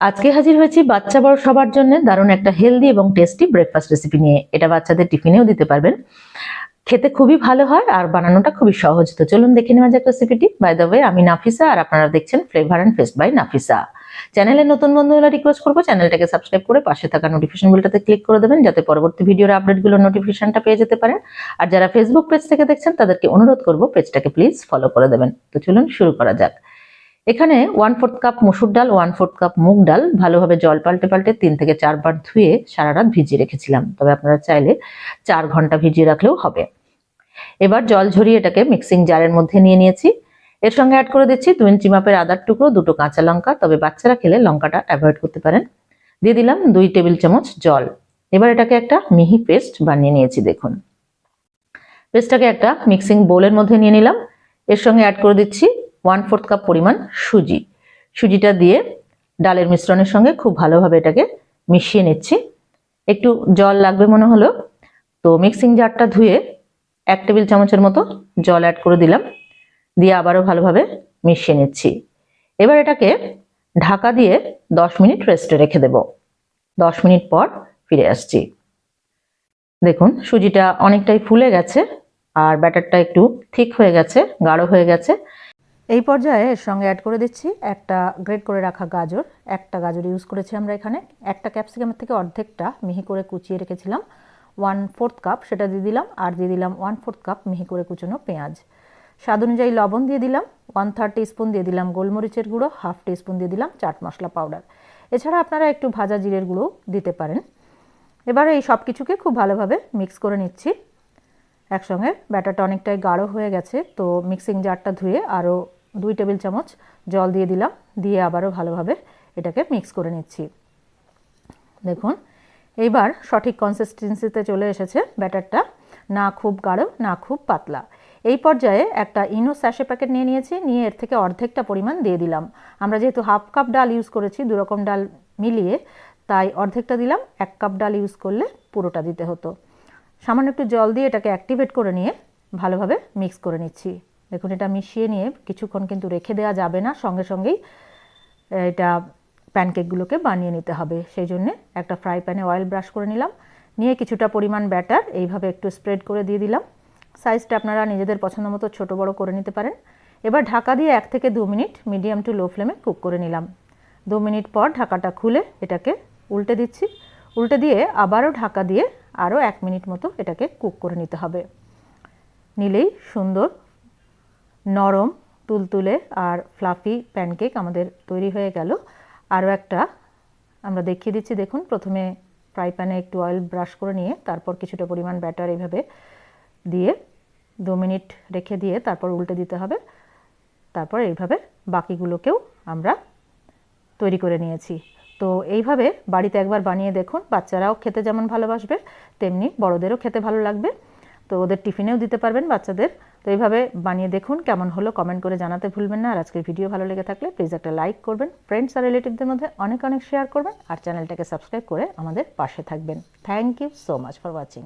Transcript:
আজকে হাজির হয়েছি বাচ্চা বড় সবার জন্য দারুণ একটা হেলদি এবং টেস্টি ব্রেকফাস্ট রেসিপি নিয়ে। এটা বাচ্চাদের টিফিনেও দিতে পারবেন। খেতে খুবই ভালো হয় আর বানানোটা খুবই সহজ। তো চলুন দেখে নেওয়া যাক রেসিপিটি বাই দ্য ওয়ে আমি নাফিসা আর আপনারা দেখছেন flavour and fest by Nafisa. চ্যানেলে নতুন বন্ধু হলে রিকোয়েস্ট করব চ্যানেলটাকে সাবস্ক্রাইব করে পাশে থাকা নোটিফিকেশন বেলটাতে ক্লিক করে দেবেন, যাতে পরবর্তী ভিডিওর আপডেটগুলোর নোটিফিকেশনটা পেয়ে যেতে পারেন। আর যারা ফেসবুক পেজ থেকে দেখছেন, তাদেরকে অনুরোধ করব পেজটাকে প্লিজ ফলো করে দেবেন। তো চলুন শুরু করা যাক। এখানে ওয়ান ফোর্থ কাপ মসুর ডাল ওয়ান ফোর্থ কাপ মুগ ডাল ভালোভাবে জল পাল্টে পাল্টে তিন থেকে চারবার ধুয়ে সারা রাত ভিজিয়ে রেখেছিলাম। তবে আপনারা চাইলে চার ঘণ্টা ভিজিয়ে রাখলেও হবে। এবার জল ঝরিয়ে এটাকে মিক্সিং জারের মধ্যে নিয়ে নিয়েছি। এর সঙ্গে অ্যাড করে দিচ্ছি দু ইঞ্চি মাপের আদার টুকরো, দুটো কাঁচা লঙ্কা। তবে বাচ্চারা খেলে লঙ্কাটা অ্যাভয়েড করতে পারেন। দিয়ে দিলাম দুই টেবিল চামচ জল। এবার এটাকে একটা মিহি পেস্ট বানিয়ে নিয়েছি, দেখুন। পেস্টটাকে একটা মিক্সিং বোলের মধ্যে নিয়ে নিলাম। এর সঙ্গে অ্যাড করে দিচ্ছি ওয়ান ফোর্থ কাপ পরিমাণ সুজি। সুজিটা দিয়ে ডালের মিশ্রণের সঙ্গে খুব ভালোভাবে এটাকে মিশিয়ে নিচ্ছি। একটু জল লাগবে মনে হলো, তো মিক্সিং জারটা ধুয়ে এক টেবিল চামচের মতো জল অ্যাড করে দিলাম, দিয়ে আবারও ভালোভাবে মিশিয়ে নিচ্ছি। এবার এটাকে ঢাকা দিয়ে দশ মিনিট রেস্টে রেখে দেব। দশ মিনিট পর ফিরে আসছি। দেখুন, সুজিটা অনেকটাই ফুলে গেছে, আর ব্যাটারটা একটু থিক হয়ে গেছে, গাঢ় হয়ে গেছে। এই পর্যায়ে এর সঙ্গে অ্যাড করে দিচ্ছি একটা গ্রেট করে রাখা গাজর। একটা গাজর ইউজ করেছি আমরা এখানে। একটা ক্যাপসিকামের থেকে অর্ধেকটা মিহি করে কুচিয়ে রেখেছিলাম। ওয়ান ফোর্থ কাপ সেটা দিয়ে দিলাম আর দিয়ে দিলাম ওয়ান ফোর্থ কাপ মিহি করে কুচনো পেঁয়াজ। স্বাদ অনুযায়ী লবণ দিয়ে দিলাম। ওয়ান থার্ড স্পুন দিয়ে দিলাম গোলমরিচের গুঁড়ো। হাফ স্পুন দিয়ে দিলাম চাট মশলা পাউডার এছাড়া আপনারা একটু ভাজা জিরের গুঁড়ো দিতে পারেন। এবারে এই সব কিছুকে খুব ভালোভাবে মিক্স করে নিচ্ছি। একসঙ্গে ব্যাটারটা অনেকটাই গাঢ় হয়ে গেছে, তো মিক্সিং জারটা ধুয়ে আরও দুই টেবিল চামচ জল দিয়ে দিলাম, দিয়ে আবারও ভালোভাবে এটাকে মিক্স করে নিচ্ছি। দেখুন, এইবার সঠিক কনসিস্টেন্সিতে চলে এসেছে ব্যাটারটা, না খুব গাঢ়, না খুব পাতলা। এই পর্যায়ে একটা ইনো স্যাশে প্যাকেট নিয়ে নিয়েছি, নিয়ে এর থেকে অর্ধেকটা পরিমাণ দিয়ে দিলাম। আমরা যেহেতু হাফ কাপ ডাল ইউজ করেছি, দুরকম ডাল মিলিয়ে, তাই অর্ধেকটা দিলাম, এক কাপ ডাল ইউজ করলে পুরোটা দিতে হতো। সামান্য একটু জল দিয়ে এটাকে অ্যাক্টিভেট করে নিয়ে ভালোভাবে মিক্স করে নিচ্ছি। দেখুন, এটা মিশিয়ে নিয়ে কিছুক্ষণ কিন্তু রেখে দেওয়া যাবে না, সঙ্গে সঙ্গেই এটা প্যানকেকগুলোকে বানিয়ে নিতে হবে। সেই জন্যে একটা ফ্রাই প্যানে অয়েল ব্রাশ করে নিলাম। নিয়ে কিছুটা পরিমাণ ব্যাটার, এইভাবে একটু স্প্রেড করে দিয়ে দিলাম। সাইজটা আপনারা নিজেদের পছন্দ মতো ছোটো বড়ো করে নিতে পারেন। এবার ঢাকা দিয়ে এক থেকে দু মিনিট মিডিয়াম টু লো ফ্লেমে কুক করে নিলাম। দু মিনিট পর ঢাকাটা খুলে এটাকে উল্টে দিচ্ছি। উল্টে দিয়ে আবারও ঢাকা দিয়ে আরও এক মিনিট মতো এটাকে কুক করে নিতে হবে। নিলেই সুন্দর নরম, তুলতুলে আর ফ্লাফি প্যানকেক আমাদের তৈরি হয়ে গেল। আরও একটা আমরা দেখিয়ে দিচ্ছি, দেখুন, প্রথমে ফ্রাই প্যানে একটু অয়েল ব্রাশ করে নিয়ে তারপর কিছুটা পরিমাণ ব্যাটার এইভাবে দিয়ে দু মিনিট রেখে দিয়ে তারপর উল্টে দিতে হবে। তারপর এইভাবে বাকিগুলোকেও আমরা তৈরি করে নিয়েছি। তো এইভাবে বাড়িতে একবার বানিয়ে দেখুন, বাচ্চারাও খেতে যেমন ভালোবাসবে, তেমনি বড়দেরও খেতে ভালো লাগবে। তো ওদের টিফিনেও দিতে পারবেন বাচ্চাদের। তো এইভাবে বানিয়ে দেখুন কেমন হলো কমেন্ট করে জানাতে ভুলবেন না। আর আজকের ভিডিও ভালো লেগে থাকলে প্লিজ একটা লাইক করবেন। ফ্রেন্ডস আর রিলেটিভদের মধ্যে অনেক অনেক শেয়ার করবেন। আর চ্যানেলটাকে সাবস্ক্রাইব করে আমাদের পাশে থাকবেন। Thank you so much for watching